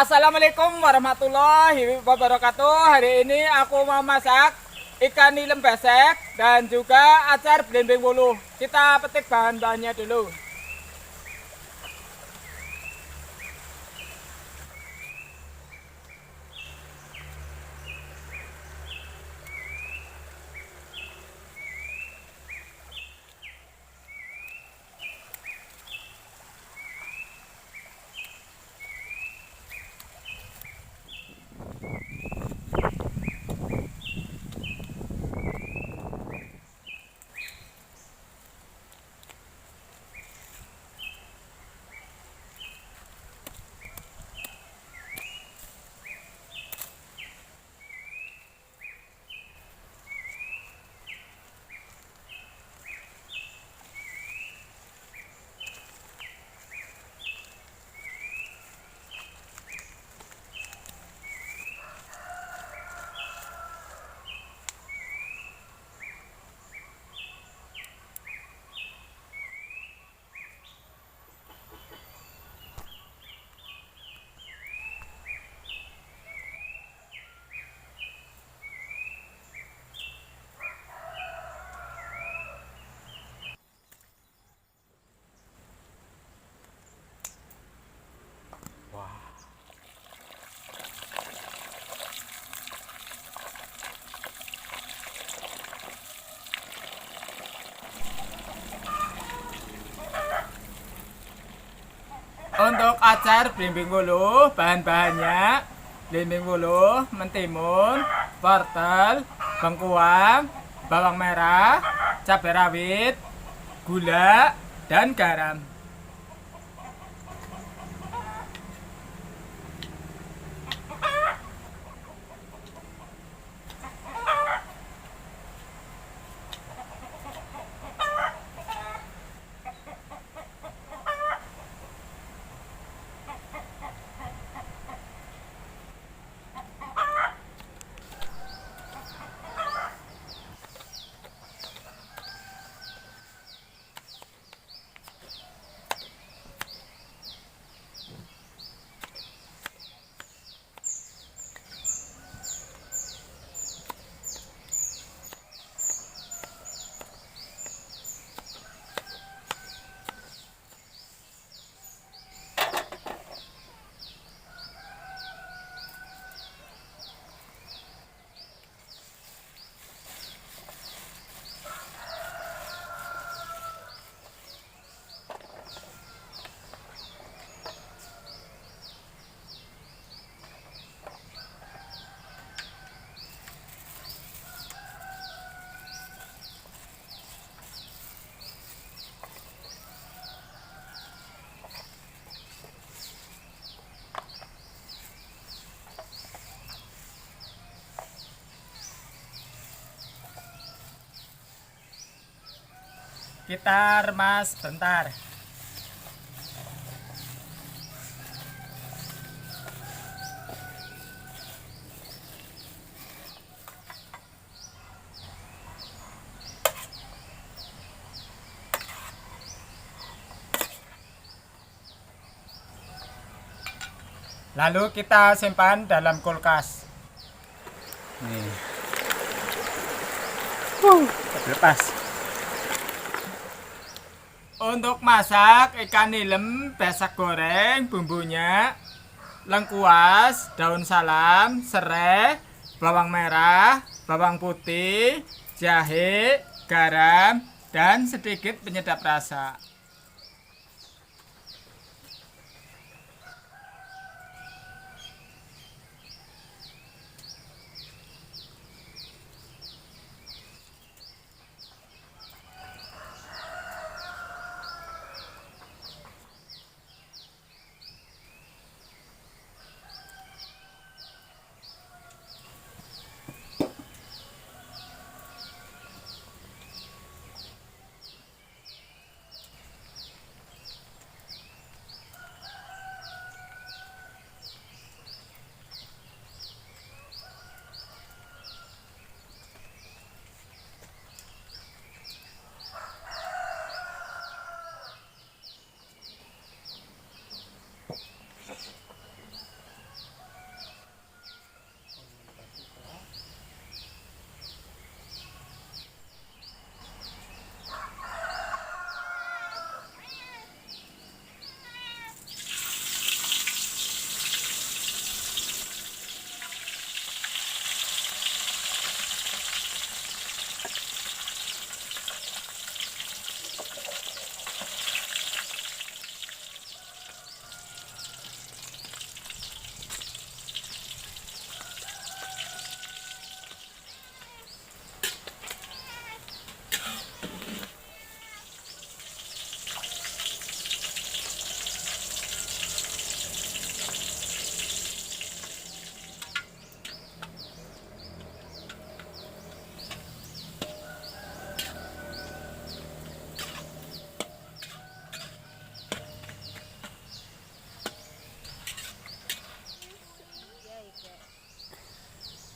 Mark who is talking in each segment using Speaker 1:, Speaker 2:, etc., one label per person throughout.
Speaker 1: Assalamualaikum warahmatullahi wabarakatuh. Hari ini aku mau masak ikan nilem besek dan juga acar belimbing wulu. Kita petik bahan-bahannya dulu. Untuk acar belimbing wulu, bahan-bahannya belimbing wulu, mentimun, wortel, bengkuang, bawang merah, cabai rawit, gula, dan garam. Kita remas bentar. Lalu kita simpan dalam kulkas. Nih. Uh, lepas. Untuk masak ikan nilem besek goreng bumbunya lengkuas, daun salam, serai, bawang merah, bawang putih, jahe, garam, dan sedikit penyedap rasa.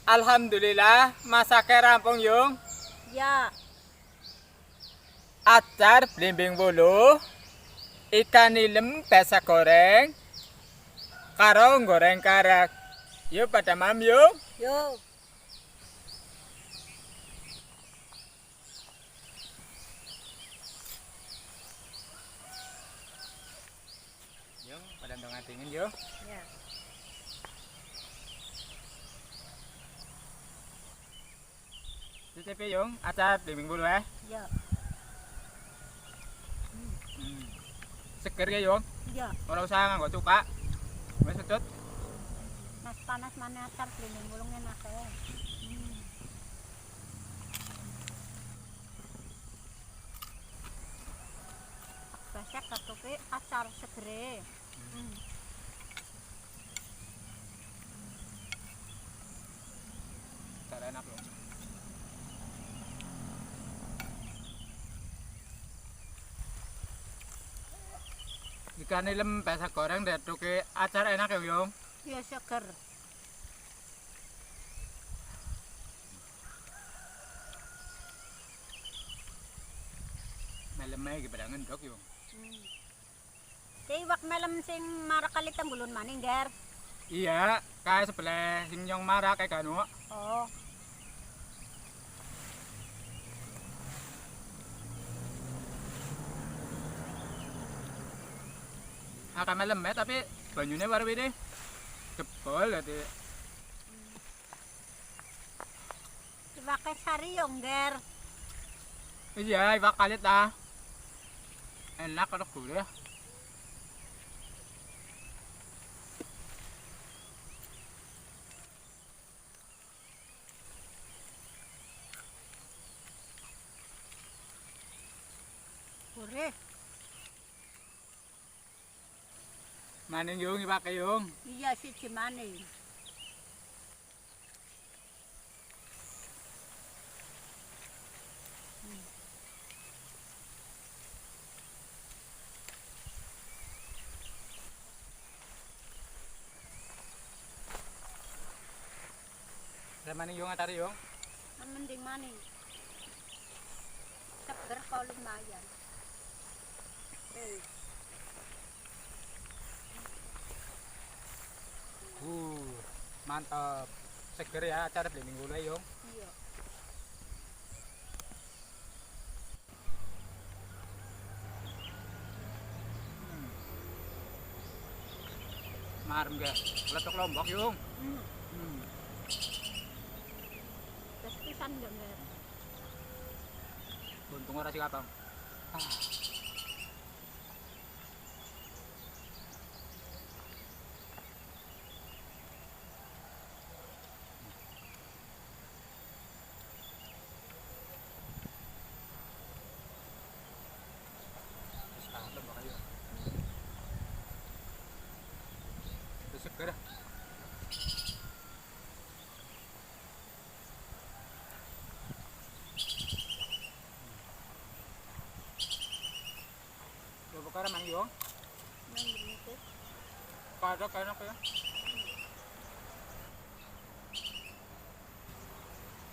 Speaker 1: Alhamdulillah, masaknya rampung yung.
Speaker 2: Ya,
Speaker 1: Acar blimbing bulu, ikan nilem besa goreng, karo goreng karak. Yuk pada mam yuk.
Speaker 2: yo.
Speaker 1: Yuk pada dong dingin yuk.
Speaker 2: Ya.
Speaker 1: Cicipi yung acar blimbing bulu eh.
Speaker 2: Ya.
Speaker 1: Hmm. Seger ya yung.
Speaker 2: Ya.
Speaker 1: Ora usah nganggo cuka. Wis sedot.
Speaker 2: Mas panas mana atar keliling gulungnya nake. Hmm. Besek ketuki acar segere. Hmm.
Speaker 1: Cara enak loh. Ikan nilem besa goreng deduke acar enak ya yung.
Speaker 2: Ya seger.
Speaker 1: Meleme iki pada ngendok yung.
Speaker 2: Hmm. Tiwak malam sing marakalit ang bulun maning ger.
Speaker 1: Iya, kayak sebelah sing nyong marah kayak kanu.
Speaker 2: Oh.
Speaker 1: akan lembek eh, tapi banyune baru ini jebol jadi
Speaker 2: dipakai sari yongger
Speaker 1: iya iba kalit ah. Enak kalau
Speaker 2: gurih.
Speaker 1: Maning yung iwak yung.
Speaker 2: Iya si Cimane.
Speaker 1: Ada maning yung atari yung.
Speaker 2: Mending maning. Seger kalau lumayan. Eh,
Speaker 1: Uh, mantap. Seger ya acara blimbing gula yung.
Speaker 2: iya.
Speaker 1: Marem gak? Letok lombok yung.
Speaker 2: Hmm.
Speaker 1: Hmm.
Speaker 2: Terus pisan ger.
Speaker 1: Untung ora sih kapang. Ah. Wis kalem kok ayo. Wis seger. Yo perkara mang yo.
Speaker 2: Nang gitu.
Speaker 1: Kada enak ya.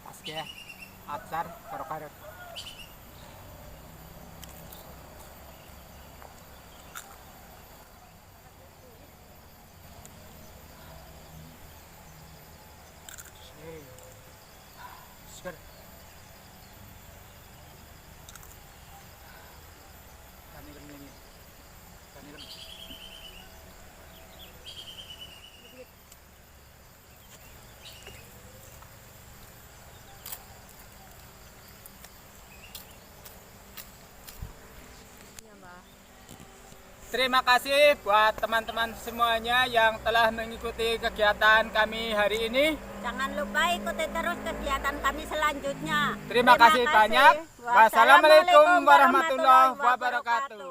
Speaker 1: Pas ya. Acar karo karet. Terima kasih buat teman-teman semuanya yang telah mengikuti kegiatan kami hari ini.
Speaker 2: Jangan lupa ikuti terus kegiatan kami selanjutnya.
Speaker 1: Terima kasih banyak. Wassalamualaikum warahmatullahi wabarakatuh.